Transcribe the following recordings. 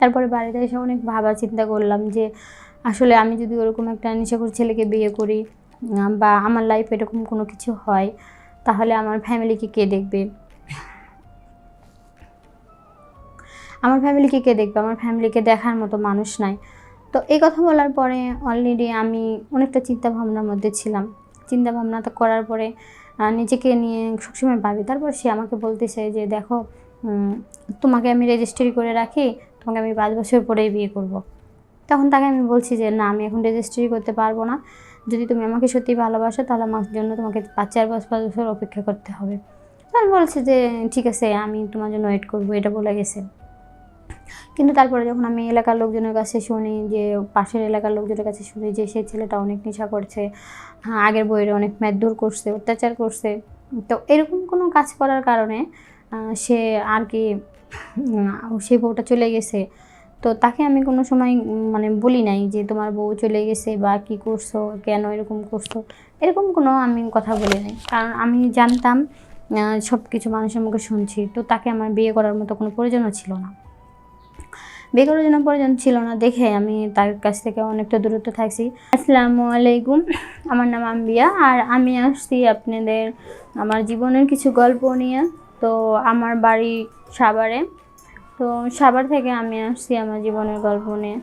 তারপরে বাড়িতে এসে অনেক ভাবা চিন্তা করলাম যে আসলে আমি যদি ওরকম একটা নেশাখোর ছেলেকে বিয়ে করি বা আমার লাইফ এরকম কোনো কিছু হয়, তাহলে আমার ফ্যামিলিকে কে দেখবে? আমার ফ্যামিলিকে কে দেখবে? আমার ফ্যামিলিকে দেখার মতো মানুষ নাই। তো এই কথা বলার পরে অলরেডি আমি অনেকটা চিন্তা ভাবনার মধ্যে ছিলাম। চিন্তা ভাবনা করার পরে নিজেকে নিয়ে সবসময় ভাবি। তারপর সে আমাকে বলতেছে যে, দেখো তোমাকে আমি রেজিস্ট্রি করে রাখি তোমাকে আমি পাঁচ বছর পরেই বিয়ে করব। তখন তাকে আমি বলছি যে না আমি এখন রেজিস্ট্রি করতে পারব না। যদি তুমি আমাকে সত্যি ভালোবাসো তাহলে আমার জন্য তোমাকে পাঁচ চার পাঁচ পাঁচ বছর অপেক্ষা করতে হবে। তখন বলছে যে ঠিক আছে আমি তোমার জন্য ওয়েট করব। এটা বলে গেছে। কিন্তু তারপরে যখন আমি এলাকার লোকজনের কাছে শুনি যে পাশের এলাকার লোকজনের কাছে শুনি যে সেই ছেলেটা অনেক নেশা করছে হ্যাঁ, আগের বইয়ের অনেক ম্যাদুর করছে অত্যাচার করছে তো এরকম কোনো কাজ করার কারণে সে আর কি সেই বউটা চলে গেছে। তো তাকে আমি কোনো সময় মানে বলি নাই যে তোমার বউ চলে গেছে বা কি করছ, কেন এরকম করছ। এরকম কোনো আমি কথা বলি নাই। কারণ আমি জানতাম সব কিছু মানুষের মুখে শুনছি। তো তাকে আমার বিয়ে করার মতো কোনো প্রয়োজনও ছিল না। বিয়ে করার জন্য প্রয়োজন ছিল না দেখে আমি তার কাছ থেকে অনেকটা দূরত্ব থাকছি। আসসালামু আলাইকুম, আমার নাম আম্বিয়া। আর আমি আসছি আপনাদের আমার জীবনের কিছু গল্প নিয়ে। তো আমার বাড়ি সাভারে। তো সাভার থেকে আমি আসছি আমার জীবনের গল্প নিয়ে।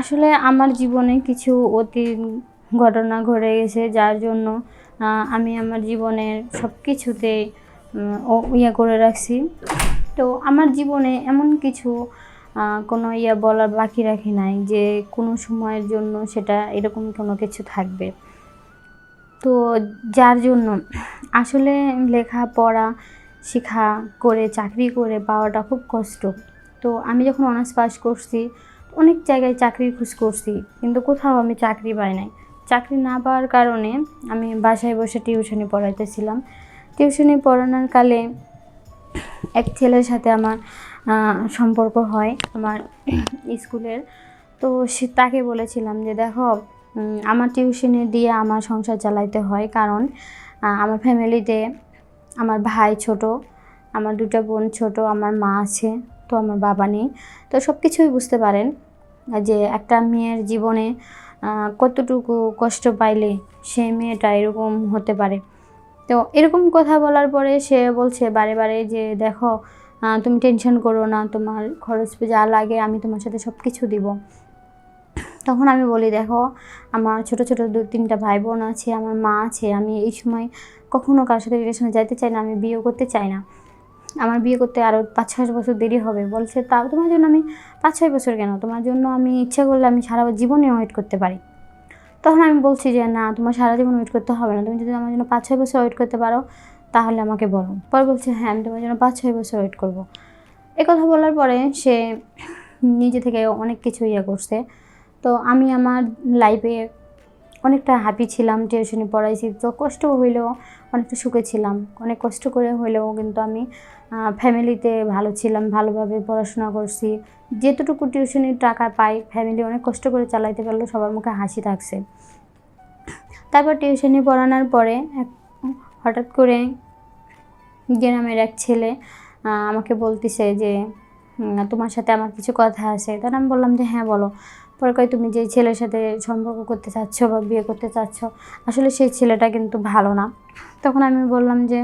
আসলে আমার জীবনে কিছু অতি ঘটনা ঘটে গেছে, যার জন্য আমি আমার জীবনের সব কিছুতে ইয়ে করে রাখছি। তো আমার জীবনে এমন কিছু কোনো ইয়া বলার বাকি রাখি নাই যে, কোনো সময়ের জন্য সেটা এরকম কোনো কিছু থাকবে। তো যার জন্য, আসলে লেখাপড়া শেখা করে, চাকরি করে পাওয়াটা খুব কষ্ট। তো আমি যখন অনার্স পাস করছি, অনেক জায়গায় চাকরির খোঁজ করছি, কিন্তু কোথাও আমি চাকরি পাই নাই। চাকরি না পাওয়ার কারণে আমি বাসায় বসে টিউশনি পড়াইতেছিলাম। টিউশনি পড়ানোর কালে এক ছেলের সাথে আমার সম্পর্ক হয় আমার স্কুলের। তো সে তাকে বলেছিলাম যে, দেখো আমার টিউশনি দিয়ে আমার সংসার চালাইতে হয় কারণ আমার ফ্যামিলিতে আমার ভাই ছোট, আমার দুটো বোন ছোট, আমার মা আছে, তো আমার বাবা নেই। তো সব কিছুই বুঝতে পারেন যে একটা মেয়ের জীবনে কতটুকু কষ্ট পাইলে সেই মেয়েটা এরকম হতে পারে। তো এরকম কথা বলার পরে সে বলছে বারে বারে যে, দেখো তুমি টেনশন করো না, তোমার খরচ যা লাগে আমি তোমার সাথে সব কিছু দিব। তখন আমি বলি, দেখো, আমার ছোট ছোট দু, তিনটা ভাই বোন আছে, আমার মা আছে, আমি এই সময় কখনো কারোর সাথে রিলেশনে যাইতে চাই না, আমি বিয়ে করতে চাই না। আমার বিয়ে করতে আরও পাঁচ ছয় বছর দেরি হবে। বলছে, তাও তোমার জন্য আমি পাঁচ ছয় বছর কেন? তোমার জন্য আমি ইচ্ছা করলে আমি সারা জীবনে ওয়েট করতে পারি। তখন আমি বলছি যে, না, তোমার সারা জীবন ওয়েট করতে হবে না। তুমি যদি আমার জন্য পাঁচ ছয় বছর ওয়েট করতে পারো, তাহলে আমাকে বলো। পরে বলছে হ্যাঁ আমি তোমার জন্য পাঁচ ছয় বছর ওয়েট করব। কথা বলার পরে সে নিজে থেকে অনেক কিছু ইয়ে করছে। তো আমি আমার লাইফে অনেকটা হ্যাপি ছিলাম টিউশনি পড়াইছি। তো কষ্ট হইলেও অনেকটা সুখে ছিলাম। অনেক কষ্ট করে হলেও কিন্তু আমি ফ্যামিলিতে ভালো ছিলাম, ভালোভাবে পড়াশোনা করছি। যেতটুকু টিউশনির টাকা পাই ফ্যামিলি অনেক কষ্ট করে চালাইতে পারল, সবার মুখে হাসি থাকছে। তারপর টিউশনি পড়ানোর পরে এক, হঠাৎ করে গ্রামের এক ছেলে আমাকে বলতেছে যে তোমার সাথে আমার কিছু কথা আছে। তখন আমি বললাম যে হ্যাঁ বলো। পরে কয়, তুমি যে ছেলের সাথে সম্পর্ক করতে চাচ্ছ বা বিয়ে করতে চাচ্ছ, আসলে সেই ছেলেটা কিন্তু ভালো না। তখন আমি বললাম যে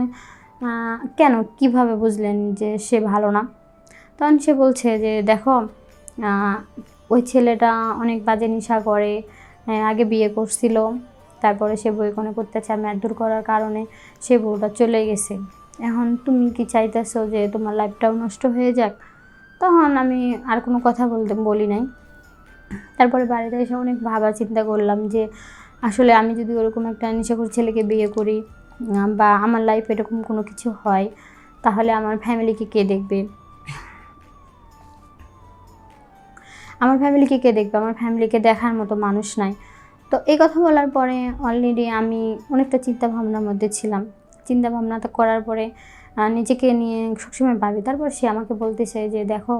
কেন? কীভাবে বুঝলেন যে সে ভালো না? তখন সে বলছে যে, দেখো ওই ছেলেটা অনেক বাজে নেশা করে আগে বিয়ে করছিল, তারপরে সে বই কোনে করতে চায় দূর করার কারণে সে বউটা চলে গেছে। এখন তুমি কি চাইতেছো যে তোমার লাইফটাও নষ্ট হয়ে যাক? তখন আমি আর কোনো কথা বলতে, বলি নাই। তারপরে বাড়িতে এসে অনেক ভাবা চিন্তা করলাম যে আসলে আমি যদি ওরকম একটা নেশাখোর ছেলেকে বিয়ে করি বা আমার লাইফ এরকম কোনো কিছু হয়, তাহলে আমার ফ্যামিলিকে কে দেখবে? আমার ফ্যামিলিকে কে দেখবে? আমার ফ্যামিলিকে দেখার মতো মানুষ নাই। তো এই কথা বলার পরে অলরেডি আমি অনেকটা চিন্তা ভাবনার মধ্যে ছিলাম। চিন্তা ভাবনা তো করার পরে নিজেকে নিয়ে সবসময় ভাবি। তারপর সে আমাকে বলতেছে যে, দেখো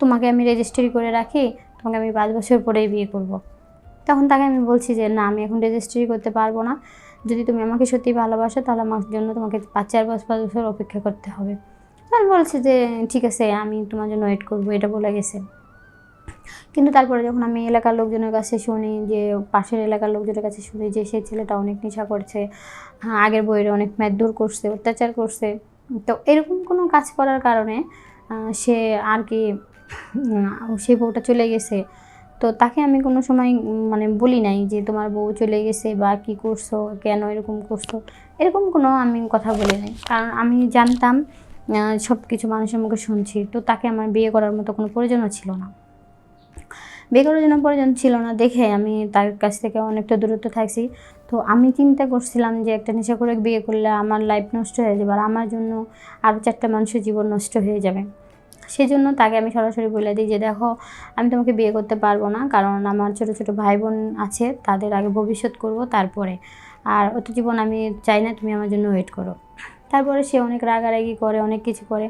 তোমাকে আমি রেজিস্ট্রি করে রাখি তোমাকে আমি পাঁচ বছর পরেই বিয়ে করব। তখন তাকে আমি বলছি যে না আমি এখন রেজিস্ট্রি করতে পারব না। যদি তুমি আমাকে সত্যি ভালোবাসো তাহলে আমার জন্য তোমাকে পাঁচ চার পাঁচ পাঁচ বছর অপেক্ষা করতে হবে। তখন বলছে যে ঠিক আছে আমি তোমার জন্য ওয়েট করব। এটা বলে গেছে। কিন্তু তারপরে যখন আমি এলাকার লোকজনের কাছে শুনি যে পাশের এলাকার লোকজনের কাছে শুনি যে সেই ছেলেটা অনেক নেশা করছে হ্যাঁ, আগের বইয়ের অনেক ম্যাদুর করছে অত্যাচার করছে। তো এরকম কোনো কাজ করার কারণে সে আর কি সেই বউটা চলে গেছে। তো তাকে আমি কোনো সময় মানে বলি নাই যে তোমার বউ চলে গেছে বা কি করছ, কেন এরকম করছ। এরকম কোনো আমি কথা বলি নাই। কারণ আমি জানতাম সব কিছু মানুষের মুখে শুনছি। তো তাকে আমার বিয়ে করার মতো কোনো প্রয়োজনও ছিল না। বিয়ে করার জন্য প্রয়োজন ছিল না দেখে আমি তার কাছ থেকে অনেকটা দূরত্ব থাকছি। তো আমি চিন্তা করছিলাম যে একটা নেশা করে বিয়ে করলে আমার লাইফ নষ্ট হয়ে যাবে আর আমার জন্য আরও চারটা মানুষের জীবন নষ্ট হয়ে যাবে। সেই জন্য তাকে আমি সরাসরি বলে দিই যে, দেখো, আমি তোমাকে বিয়ে করতে পারব না, কারণ আমার ছোট ছোট ভাই বোন আছে, তাদের আগে ভবিষ্যৎ করব তারপরে। আর অত জীবন আমি চাই না, তুমি আমার জন্য ওয়েট করো। তারপরে সে অনেক রাগারাগি করে, অনেক কিছু করে,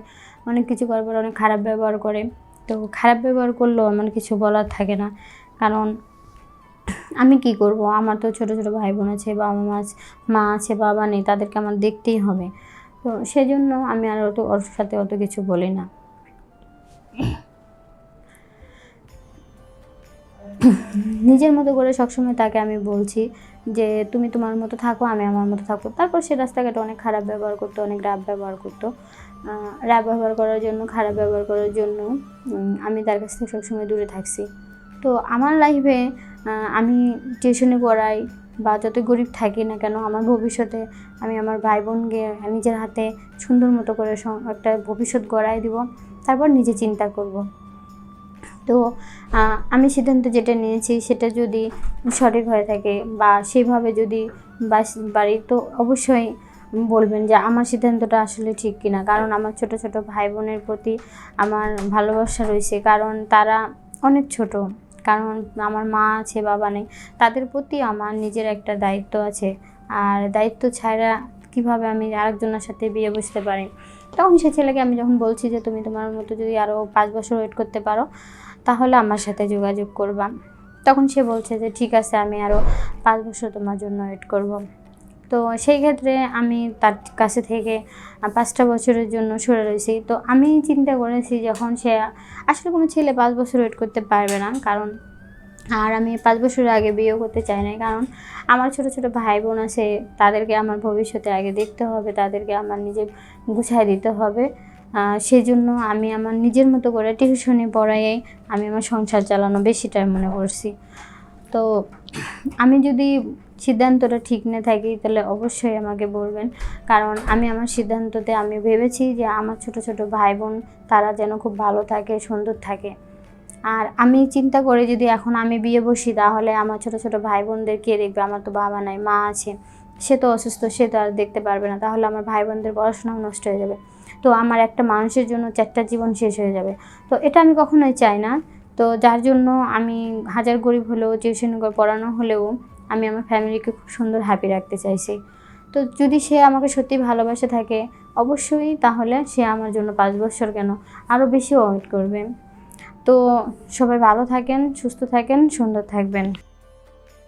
অনেক কিছু করার পরে অনেক খারাপ ব্যবহার করে। তো খারাপ ব্যবহার করলেও আমার কিছু বলার থাকে না, কারণ আমি কি করব? আমার তো ছোট ছোট ভাই বোন আছে বাবা মা আছে মা আছে, বাবা নেই, তাদেরকে আমার দেখতেই হবে। তো সেজন্য আমি আর অত, ওর সাথে অত কিছু বলি না। নিজের মতো করে সবসময় তাকে আমি বলছি যে, তুমি তোমার মতো থাকো, আমি আমার মতো থাকব। তারপর সে রাস্তাঘাটে অনেক খারাপ ব্যবহার করতো, অনেক রাব ব্যবহার করতো। রাব ব্যবহার করার জন্য, খারাপ ব্যবহার করার জন্য আমি তার কাছ থেকে সবসময় দূরে থাকছি। তো আমার লাইফে আমি টিউশনি পড়াই বা যত গরিব থাকি না কেন, আমার ভবিষ্যতে আমি আমার ভাই বোনকে নিজের হাতে সুন্দর মতো করে একটা ভবিষ্যৎ গড়াই দিব। তারপর নিজে চিন্তা করব। তো আমি সিদ্ধান্ত যেটা নিয়েছি সেটা যদি সঠিক হয়ে থাকে বা সেইভাবে যদি বাস বাড়ি তো অবশ্যই বলবেন যে আমার সিদ্ধান্তটা আসলে ঠিক কিনা। কারণ আমার ছোট ছোট ভাই বোনের প্রতি আমার ভালোবাসা রয়েছে। কারণ তারা অনেক ছোট। কারণ আমার মা আছে, বাবা নেই। তাদের প্রতি আমার নিজের একটা দায়িত্ব আছে। আর দায়িত্ব ছাড়া কীভাবে আমি আরেকজনের সাথে বিয়ে বসতে পারি? তখন সে ছেলেকে আমি যখন বলছি যে তুমি তোমার মতো যদি আরও পাঁচ বছর ওয়েট করতে পারো, তাহলে আমার সাথে যোগাযোগ করবা। তখন সে বলছে যে ঠিক আছে, আমি আরও পাঁচ বছর তোমার জন্য ওয়েট করব। তো সেই ক্ষেত্রে আমি তার কাছে থেকে পাঁচটা বছরের জন্য সরে রয়েছি। তো আমি চিন্তা করেছি যখন সে, আসলে কোনো ছেলে পাঁচ বছর ওয়েট করতে পারবে না, কারণ আর আমি পাঁচ বছর আগে বিয়ে করতে চাই না কারণ আমার ছোট ছোট ভাই বোন আছে, তাদেরকে আমার ভবিষ্যতে আগে দেখতে হবে, তাদেরকে আমার নিজে গুছাই দিতে হবে। সেই জন্য আমি আমার নিজের মতো করে টিউশনি পড়াইয়ে আমি আমার সংসার চালানো বেশিটা মনে করছি। তো আমি যদি সিদ্ধান্তটা ঠিক না থাকি, তাহলে অবশ্যই আমাকে বলবেন। কারণ আমি আমার সিদ্ধান্ততে আমি ভেবেছি যে আমার ছোট ছোট ভাই বোন তারা যেন খুব ভালো থাকে, সুন্দর থাকে। আর আমি চিন্তা করে যদি এখন আমি বিয়ে বসি, তাহলে আমার ছোট ছোট ভাই বোনদের কে দেখবে? আমার তো বাবা নাই, মা আছে। সে তো অসুস্থ, সে তো আর দেখতে পারবে না। তাহলে আমার ভাই বোনদের পড়াশোনাও নষ্ট হয়ে যাবে। তো আমার একটা মানুষের জন্য চারটা জীবন শেষ হয়ে যাবে। তো এটা আমি কখনোই চাই না। তো যার জন্য আমি হাজার গরিব হলেও টিউশন পড়ানো হলেও আমি আমার ফ্যামিলিকে খুব সুন্দর হ্যাপি রাখতে চাইছি। তো যদি সে আমাকে সত্যি ভালোবাসে থাকে, অবশ্যই তাহলে সে আমার জন্য পাঁচ বছর কেন আরও বেশি ওয়েট করবে। তো সবাই ভালো থাকেন সুস্থ থাকেন সুন্দর থাকবেন।